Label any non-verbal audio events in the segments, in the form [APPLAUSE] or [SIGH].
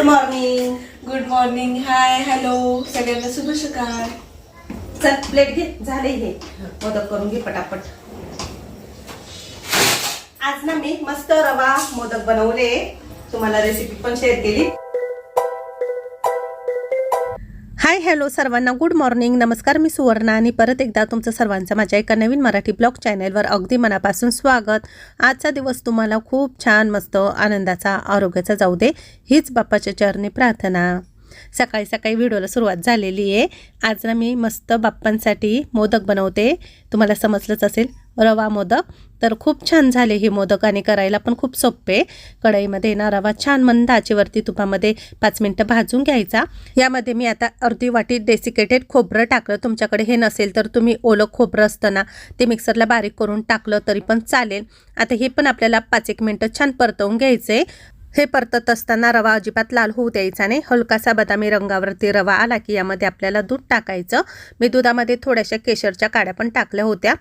Good morning good morning hi hello सगळ्यांना शुभ सकाळ. चल प्लेट घे. झाले हे. मोदक करून घे पटापट. आज ना मी मस्त रवा मोदक बनवले. तुम्हाला रेसिपी पण शेअर केली. हाय हॅलो सर्वांना गुड मॉर्निंग. नमस्कार मी सुवर्णा आणि परत एकदा तुमचं सर्वांचं माझ्या एका नवीन मराठी ब्लॉग चॅनलवर अगदी मनापासून स्वागत. आजचा दिवस तुम्हाला खूप छान मस्त आनंदाचा आरोग्याचा जाऊ दे हीच बाप्पाच्या चरणी प्रार्थना. सकाळी सकाळी व्हिडिओला सुरुवात झालेली आहे. आज ना मी मस्त बाप्पांसाठी मोदक बनवते. तुम्हाला समजलंच असेल. रवा मोदक. तर खूप छान झाले हे मोदक आणि करायला पण खूप सोपे. कढईमध्ये ना रवा छान मंद आचेवरती तुपामध्ये पाच मिनटं भाजून घ्यायचा. यामध्ये मी आता अर्धी वाटी डेसिकेटेड खोबरं टाकलं. तुमच्याकडे हे नसेल तर तुम्ही ओलं खोबरं असतं ना ते मिक्सरला बारीक करून टाकलं तरी पण चालेल. आता हे पण आपल्याला पाच एक मिनटं छान परतवून घ्यायचं हे परतत असताना रवा अजिबात लाल होऊ द्यायचा नाही. हलकासा बदामी रंगावरती रवा आला की यामध्ये आपल्याला दूध टाकायचं. मी दुधामध्ये थोड्याशा केशरच्या काड्या पण टाकल्या होत्या.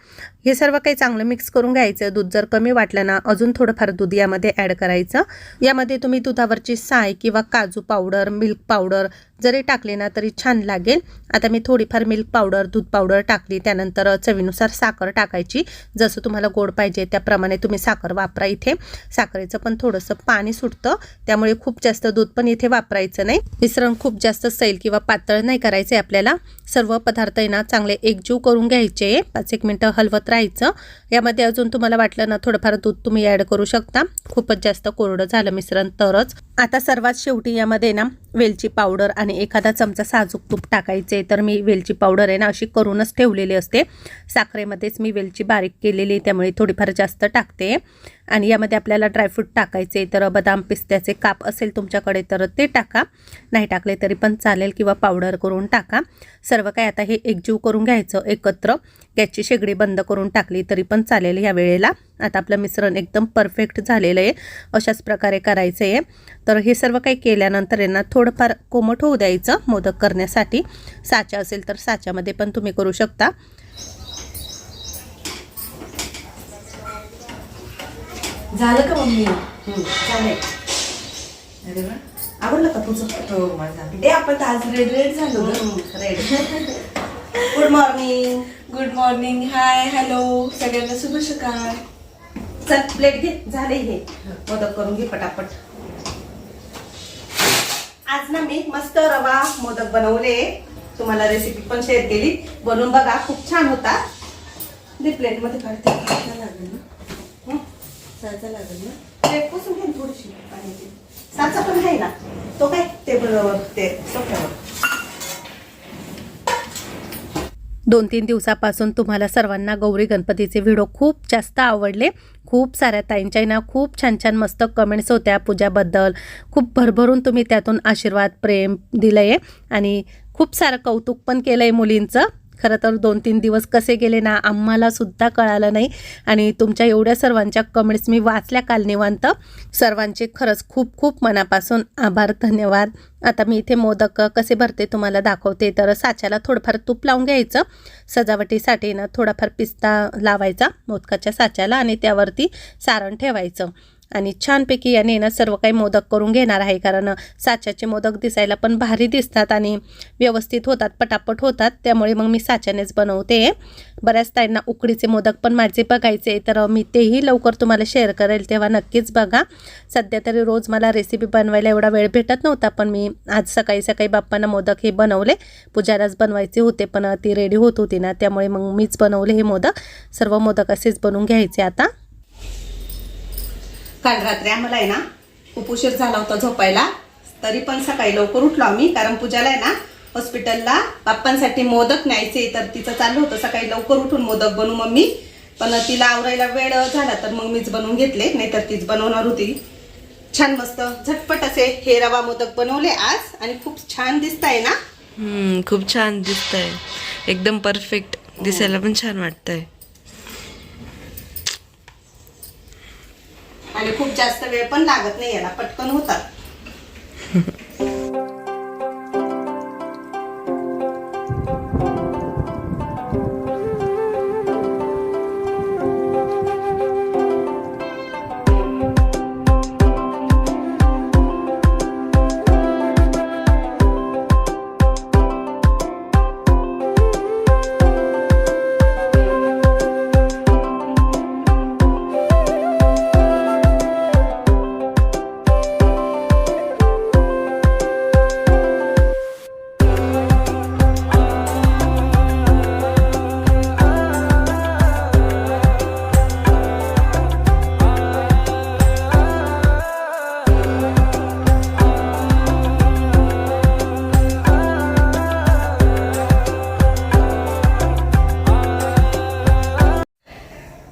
हे सर्व काही चांगलं मिक्स करून घ्यायचं. दूध जर कमी वाटलं ना अजून थोडंफार दूध यामध्ये ॲड करायचं. यामध्ये तुम्ही दुधावरची साय किंवा काजू पावडर मिल्क पावडर जरी टाकले ना तरी छान लागेल. आता मी थोडीफार मिल्क पावडर दूध पावडर टाकली. त्यानंतर चवीनुसार साखर टाकायची. जसं तुम्हाला गोड पाहिजे त्याप्रमाणे तुम्ही साखर वापरा इथे. साखरेचं पण थोडंसं पाणी सुटतं. त्यामुळे खूप जास्त दूध पण इथे वापरायचं नाही. मिश्रण खूप जास्त सैल किंवा पातळ नाही करायचं आहे आपल्याला. सर्व पदार्थ आहे ना चांगले एकजीव करून घ्यायचे. पाच एक मिनटं हलवत राहायचं. यामध्ये अजून तुम्हाला वाटलं ना थोडंफार दूध तुम्ही ॲड करू शकता. खूपच जास्त कोरडं झालं मिश्रण तरच. आता सर्वात शेवटी यामध्ये ना वेलची पावडर आणि एखादा चमचा साजूक तूप टाकायचे तर मी वेलची पावडर आहे ना अशी करूनच ठेवलेली असते. साखरेमध्येच मी वेलची बारीक केलेली आहे, त्यामुळे थोडीफार जास्त टाकते. आणि यामध्ये आपल्याला ड्रायफ्रूट टाकायचे तर बदाम पिस्त्याचे काप असेल तुमच्याकडे तर ते टाका. नाही टाकले तरी पण चालेल किंवा पावडर करून टाका. सर्व काय आता हे एकजीव करून घ्यायचं एकत्र. गॅसची शेगडी बंद करून टाकली तरी पण चालेल या वेळेला. आता आपलं मिश्रण एकदम परफेक्ट झालेलं आहे. अशाच प्रकारे करायचं आहे. तर हे सर्व काही केल्यानंतर यांना थोडंफार कोमट होऊ द्यायचं मोदक करण्यासाठी. साचा असेल तर साच्यामध्ये पण तुम्ही करू शकता. झालं का मम्मी? चालेल. अरे वा. आवडलं का तुझं? हो माझा. डे आपण तर आज रेड रेड झालो good morning good morning hi hello सगळ्यांना शुभ सकाळ. चल प्लेट घे. झाले हे. मोदक करून घे पटापट. आज ना मी मस्त रवा मोदक बनवले. तुम्हाला रेसिपी पण शेअर केली. बनवून बघा खूप छान होता. दे प्लेटमध्ये काढते. लागेल ना? साचा लागेल ना? प्लेट पुसून घे थोडीशी पाण्याची. साचा पण आहे ना? तो काय टेबलवर ते सोफ्यावर. दोन तीन दिवसापासून तुम्हाला सर्वांना गौरी गणपतीचे व्हिडिओ खूप जास्त आवडले. खूप साऱ्या ताईंच्या ना खूप छान छान मस्त कमेंट्स होत्या पूजाबद्दल. खूप भरभरून तुम्ही त्यातून आशीर्वाद प्रेम दिलं आहे आणि खूप सारं कौतुक पण केलं आहे मुलींचं. खरं तर दोन तीन दिवस कसे गेले ना आम्हाला सुद्धा कळालं नाही. आणि तुमच्या एवढ्या सर्वांच्या कमेंट्स मी वाचल्या काल निवांत. सर्वांचे खरंच खूप खूप मनापासून आभार धन्यवाद. आता मी इथे मोदक कसे भरते तुम्हाला दाखवते. तर साच्याला थोडंफार तूप लावून घ्यायचं. सजावटीसाठी ना थोडाफार पिस्ता लावायचा मोदकाच्या साच्याला आणि त्यावरती सारण ठेवायचं. आणि छानपैकी याने ना सर्व काही मोदक करून घेणार आहे कारण साच्याचे मोदक दिसायला पण भारी दिसतात आणि व्यवस्थित होतात पटापट होतात. त्यामुळे मग मी साच्यानेच बनवते. बऱ्याच ताईंना उकडीचे मोदक पण माझे बघायचे तर मी तेही लवकर तुम्हाला शेअर करेल तेव्हा नक्कीच बघा. सध्या तरी रोज मला रेसिपी बनवायला एवढा वेळ भेटत नव्हता पण मी आज सकाळी सकाळी बाप्पांना मोदक हे बनवले. पूजालाच बनवायचे होते पण ती रेडी होत होती ना त्यामुळे मग मीच बनवले हे मोदक. सर्व मोदक असेच बनवून घ्यायचे आता. काल रात्री आम्हाला आहे ना खूप उशीर झाला होता झोपायला. तरी पण सकाळी लवकर उठलो आम्ही कारण पूजाला आहे ना हॉस्पिटलला बाप्पांसाठी मोदक न्यायचे तर तिचं चाललं होतं. सकाळी लवकर उठून मोदक बनवू मम्मी. पण तिला आवरायला वेळ झाला तर मग मीच बनवून घेतले नाहीतर तीच बनवणार होती. छान मस्त झटपट असे हे रवा मोदक बनवले आज आणि खूप छान दिसत आहे ना. हम्म, खूप छान दिसतंय. एकदम परफेक्ट दिसायला पण छान वाटतंय. आणि खूप जास्त वेळ पण लागत नाही याला. पटकन होतात.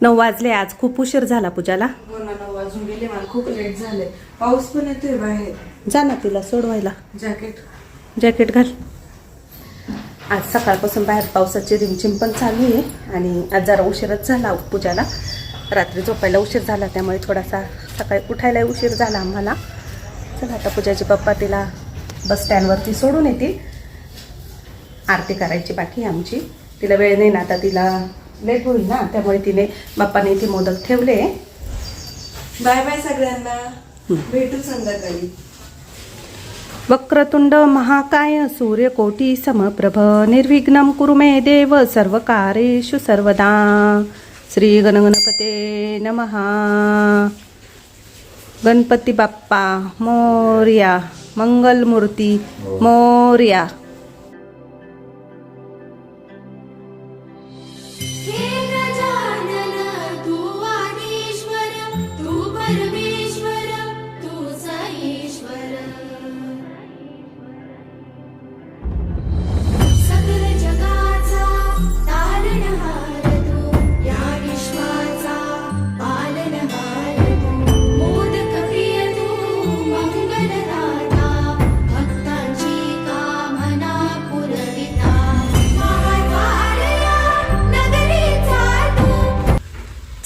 नऊ वाजले आज. खूप उशीर झाला पूजाला. हो नऊ वाजून गेले. मला खूप लेट झाले. पाऊस पण येतोय बाहेर. जा ना तिला सोडवायला. जॅकेट जॅकेट घाल. आज सकाळपासून बाहेर पावसाची रिमझिम पण चालू आहे आणि आज जरा उशीरच झाला पूजाला. रात्री झोपायला उशीर झाला त्यामुळे थोडासा सकाळी उठायला उशीर झाला आम्हाला. चला आता पूजाचे पप्पा तिला बस स्टँडवरती सोडून येतील. आरती करायची बाकी आमची. तिला वेळ नाही ना आता तिला लेट होईल ना त्यामुळे तिने बाप्पाने इथे मोदक ठेवले. बाय बाय सगळ्यांना. भेटू संध्याकाळी. वक्रतुंड महाकाय सूर्यकोटी समप्रभ निर्विघ्नं कुरु मे देव सर्वकारेषु सर्वदा. श्री गणगणपते नमः. गणपती बाप्पा मोर्या मंगलमूर्ती मोर्या.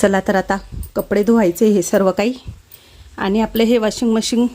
चला तर आता कपडे धुवायचे हे सर्व काही. आणि आपले हे वॉशिंग मशीन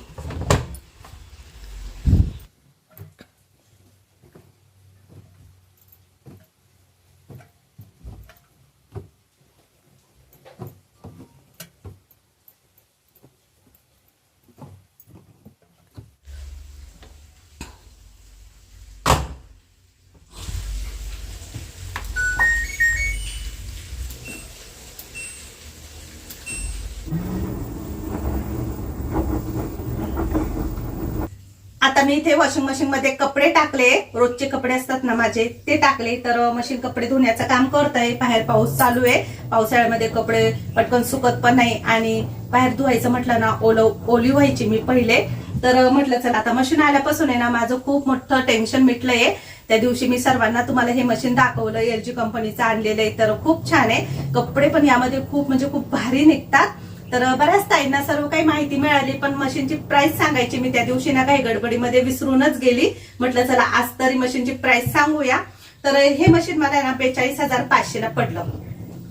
मी इथे वॉशिंग मशीन मध्ये कपडे टाकले. रोजचे कपडे असतात ना माझे ते टाकले. तर मशीन कपडे धुण्याचं काम करत आहे बाहेर पाऊस चालू आहे. पावसाळ्यामध्ये कपडे पटकन सुकत पण नाही. आणि बाहेर धुवायचं म्हटलं ना ओल ओली व्हायची मी पहिले. तर म्हटलं चला आता मशीन आल्यापासून आहे ना माझं खूप मोठं टेन्शन मिटलंय. त्या दिवशी मी सर्वांना तुम्हाला हे मशीन दाखवलं. एल जी कंपनीचं आणलेलं आहे. तर खूप छान आहे. कपडे पण यामध्ये खूप म्हणजे खूप भारी निघतात. तर बऱ्याच ताईंना सर्व काही माहिती मिळाली पण मशीनची प्राइस सांगायची मी त्या दिवशी ना काही गडबडीमध्ये विसरूनच गेली. म्हटलं चला आज तरी मशीनची प्राइस सांगूया. तर हे मशीन मला ना बेचाळीस हजार पाचशेला पडलं.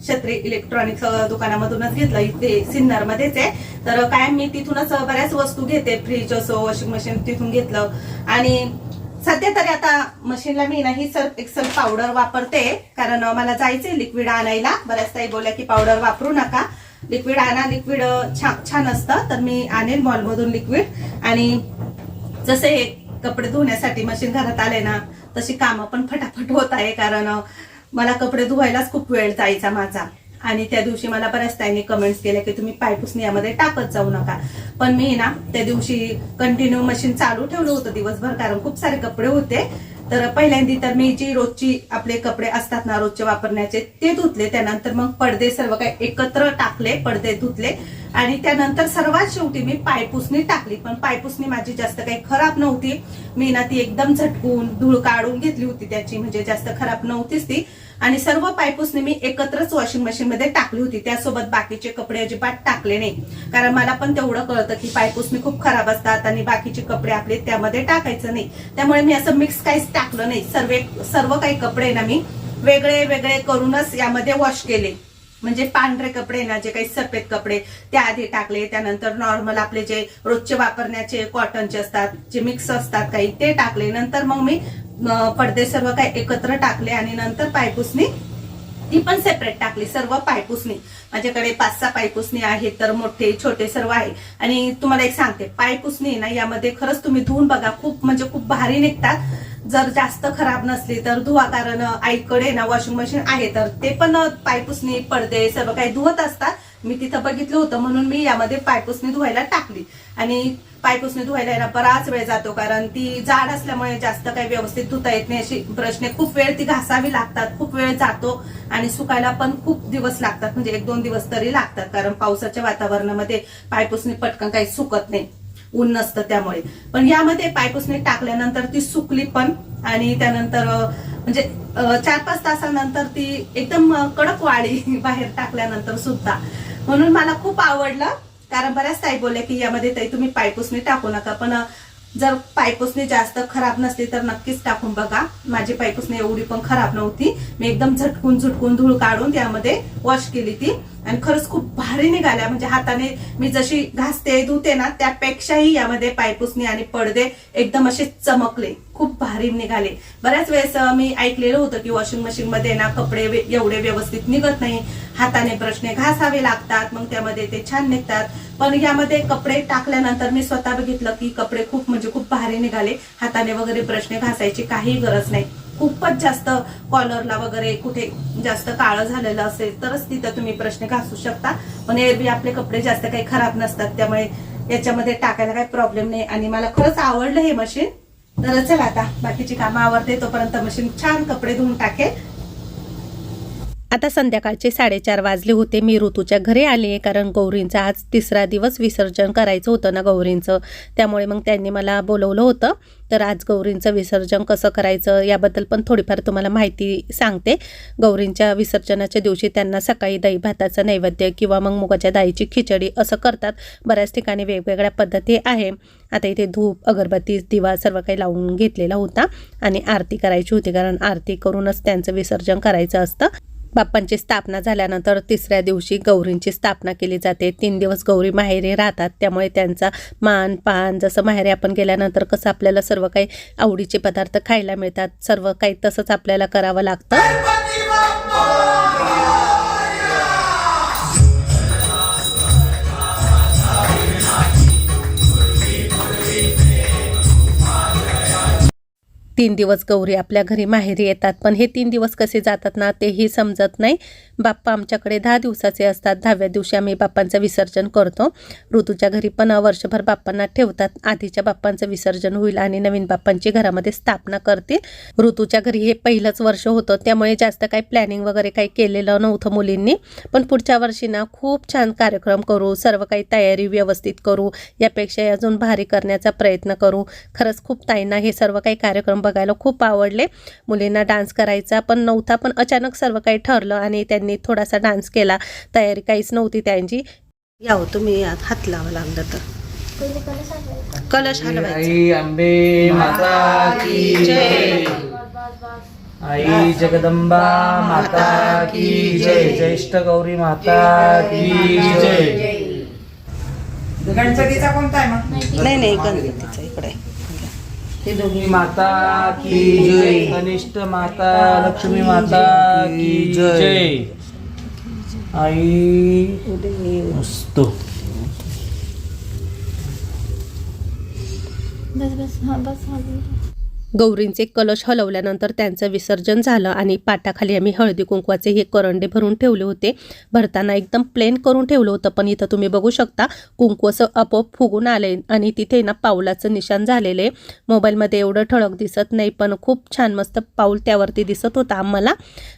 छत्री इलेक्ट्रॉनिक्स दुकानामधूनच घेतलं. इथे सिन्नर मध्येच आहे. तर काय मी तिथूनच बऱ्याच वस्तू घेते. फ्रीज असो वॉशिंग मशीन तिथून घेतलं. आणि सध्या तरी आता मशीनला मी ना ही एक्सल पावडर वापरते. कारण मला जायचंय लिक्विड आणायला. बऱ्याच ताई बोलल्या की पावडर वापरू नका. लिक्विड आणा लिक्विड छान असतं. तर मी आणेन मॉलमधून लिक्विड. आणि जसे हे कपडे धुण्यासाठी मशीन घरात आले ना तशी कामं पण फटाफट होत आहे. कारण मला कपडे धुवायलाच खूप वेळ जायचा माझा. आणि त्या दिवशी मला बऱ्याच त्यांनी कमेंट्स केल्या की तुम्ही पायपूस यामध्ये टाकत जाऊ नका. पण मी ना त्या दिवशी कंटिन्यू मशीन चालू ठेवलं होतं दिवसभर. कारण खूप सारे कपडे होते. तर पहिल्यांदी तर मी जी रोजची आपले कपडे असतात ना रोजचे वापरण्याचे ते धुतले. त्यानंतर मग पडदे सर्व काही एकत्र टाकले पडदे धुतले. आणि त्यानंतर सर्वात शेवटी मी पायपुसणी टाकली. पण पायपुसणी माझी जास्त काही खराब नव्हती. मी ना ती एकदम झटकून धूळ काढून घेतली होती त्याची. म्हणजे जास्त खराब नव्हतीच ती. आणि सर्व पायपुसणी मी एकत्रच वॉशिंग मशीन मध्ये टाकली होती. त्यासोबत बाकीचे कपडे अजिबात टाकले नाही. कारण मला पण तेवढं कळतं की पायपुसणी खूप खराब असतात आणि बाकीचे कपडे आपले त्यामध्ये टाकायचं नाही. त्यामुळे मी असं मिक्स काहीच टाकलं नाही. सर्व सर्व काही कपडे ना मी वेगळे वेगळे करूनच यामध्ये वॉश केले. म्हणजे पांढरे कपडे ना जे काही सफेद कपडे त्या आधी टाकले. त्यानंतर नॉर्मल आपले जे रोजचे वापरण्याचे कॉटनचे असतात जे मिक्स असतात काही ते टाकले. नंतर मग मी पडदे सर्व काही एकत्र टाकले आणि नंतर पायपुसणी ती पण सेपरेट टाकली सर्व पायपुसणी. माझ्याकडे पाच सहा पायपुसणी आहेत तर मोठे छोटे सर्व आहे. आणि तुम्हाला एक सांगते पायपुसणी ना यामध्ये खरंच तुम्ही धुवून बघा खूप म्हणजे खूप भारी निघतात. जर जास्त खराब नसली तर धुवा कारण आईकडे ना वॉशिंग मशीन आहे तर ते पण पायपुसणी पडदे सर्व काही धुवत असतात. मी तिथं बघितलं होतं म्हणून मी यामध्ये पायपुसणी धुवायला टाकली. आणि पायपुसणी धुवायला यायला बराच वेळ जातो कारण ती जाड असल्यामुळे जास्त काही व्यवस्थित धुता येत नाही. अशी ब्रशने खूप वेळ ती घासावी लागतात खूप वेळ जातो आणि सुकायला पण खूप दिवस लागतात म्हणजे एक दोन दिवस तरी लागतात कारण पावसाच्या वातावरणामध्ये पायपुसणी पटकन काही सुकत नाही. ऊन नसतं त्यामुळे. पण यामध्ये पायपुसणी टाकल्यानंतर ती सुकली पण आणि त्यानंतर म्हणजे चार पाच तासानंतर ती एकदम कडक वाळी [LAUGHS] बाहेर टाकल्यानंतर सुद्धा. म्हणून मला खूप आवडलं. कारण बऱ्याच ताई बोलल्या की यामध्ये ताई तुम्ही पायपुसणी टाकू नका. पण जर पायपुसणी जास्त खराब नसली तर नक्कीच टाकून बघा. माझी पायपुसणी एवढी पण खराब नव्हती. मी एकदम झटकून झुटकून धूळ काढून त्यामध्ये वॉश केली ती. आणि खरंच खूप भारी निघाल्या. म्हणजे हाताने मी जशी घासते धुते ना त्यापेक्षाही यामध्ये पायपुसणी आणि पडदे एकदम असे चमकले. खूप भारी निघाले. बऱ्याच वेळेस मी ऐकलेलं होतं की वॉशिंग मशीन मध्ये ना कपडे एवढे व्यवस्थित निघत नाही. हाताने ब्रशने घासावे लागतात मग त्यामध्ये ते छान निघतात. पण यामध्ये कपडे टाकल्यानंतर मी स्वतः बघितलं की कपडे खूप म्हणजे खूप भारी निघाले. हाताने वगैरे ब्रशने घासायची काही गरज नाही. खूपच जास्त कॉलरला वगैरे कुठे जास्त काळं झालेलं असेल तरच तिथं तुम्ही प्रश्न घासू शकता. पण एरबी आपले कपडे जास्त काही खराब नसतात त्यामुळे याच्यामध्ये टाकायला काही प्रॉब्लेम नाही. आणि मला खरंच आवडलं हे मशीन तर चला आता बाकीची कामं आवडते तोपर्यंत मशीन छान कपडे धुवून टाकेल. आता संध्याकाळचे साडेचार वाजले होते. मी ऋतूच्या घरी आले कारण गौरींचा आज तिसरा दिवस विसर्जन करायचं होतं ना गौरींचं. त्यामुळे मग त्यांनी मला बोलवलं होतं. तर आज गौरींचं विसर्जन कसं करायचं याबद्दल पण थोडीफार तुम्हाला माहिती सांगते. गौरींच्या विसर्जनाच्या दिवशी त्यांना सकाळी दही भाताचं नैवेद्य किंवा मग मुगाच्या दाईची खिचडी असं करतात. बऱ्याच ठिकाणी वेगवेगळ्या पद्धती आहे. आता इथे धूप अगरबत्ती दिवा सर्व काही लावून घेतलेला होता आणि आरती करायची होती कारण आरती करूनच त्यांचं विसर्जन करायचं असतं. बाप्पांची स्थापना झाल्यानंतर तिसऱ्या दिवशी गौरींची स्थापना केली जाते. तीन दिवस गौरी माहेरी राहतात. त्यामुळे त्यांचा मान पान जसं माहेरी आपण गेल्यानंतर कसं आपल्याला सर्व काही आवडीचे पदार्थ खायला मिळतात सर्व काही तसंच आपल्याला करावं लागतं. तीन दिवस गौरी आपल्या घरी माहेरी येतात पण हे तीन दिवस कसे जातात ना तेही समजत नाही. बाप्पा आमच्याकडे दहा दिवसाचे असतात. दहाव्या दिवशी आम्ही बाप्पांचं विसर्जन करतो. ऋतूच्या घरी पण वर्षभर बाप्पांना ठेवतात. आधीच्या बाप्पांचं विसर्जन होईल आणि नवीन बाप्पांची घरामध्ये स्थापना करतील. ऋतूच्या घरी हे पहिलंच वर्ष होतं. त्यामुळे जास्त काही प्लॅनिंग वगैरे काही केलेलं नव्हतं मुलींनी. पण पुढच्या वर्षी ना खूप छान कार्यक्रम करू. सर्व काही तयारी व्यवस्थित करू. यापेक्षा अजून भारी करण्याचा प्रयत्न करू. खरंच खूप ताईंना हे सर्व काही कार्यक्रम बघायला खूप आवडले. मुलींना डान्स करायचा पण नव्हता. पण अचानक सर्व काही ठरलं आणि त्यांनी थोडासा डान्स केला. तयारी काहीच नव्हती त्यांची. यावं तुम्ही हात लावा लागलं तर. कलश हलवायचा. आई अंबे माता की जय. आई जगदंबा माता की जय. ज्येष्ठ गौरी माता की जय. गणपतीचा कोणता आहे मग? नाही नाही गणपतीचा इकडे. लक्ष्मी माता की जय. कनिष्ठ माता लक्ष्मी माता की जय. आई मस्त. गौरींचे कलश हलवल्यानंतर त्यांचं विसर्जन झालं आणि पाटाखाली आम्ही हळदी कुंकवाचे हे करंडे भरून ठेवले होते. भरताना एकदम प्लेन करून ठेवलं होतं पण इथं तुम्ही बघू शकता कुंकू असं आपोआप फुगून आले आणि तिथे ना पावलाचं निशाण आहे. मोबाईलमध्ये एवढं ठळक दिसत नाही पण खूप छान मस्त पाऊल त्यावरती दिसत होता आम्हाला.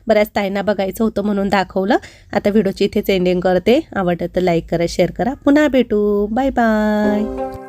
बऱ्याच ताईंना बघायचं होतं म्हणून दाखवलं. आता व्हिडिओची इथेच एंडिंग करते. आवडतं तर लाईक करा शेअर करा. पुन्हा भेटू. Bye bye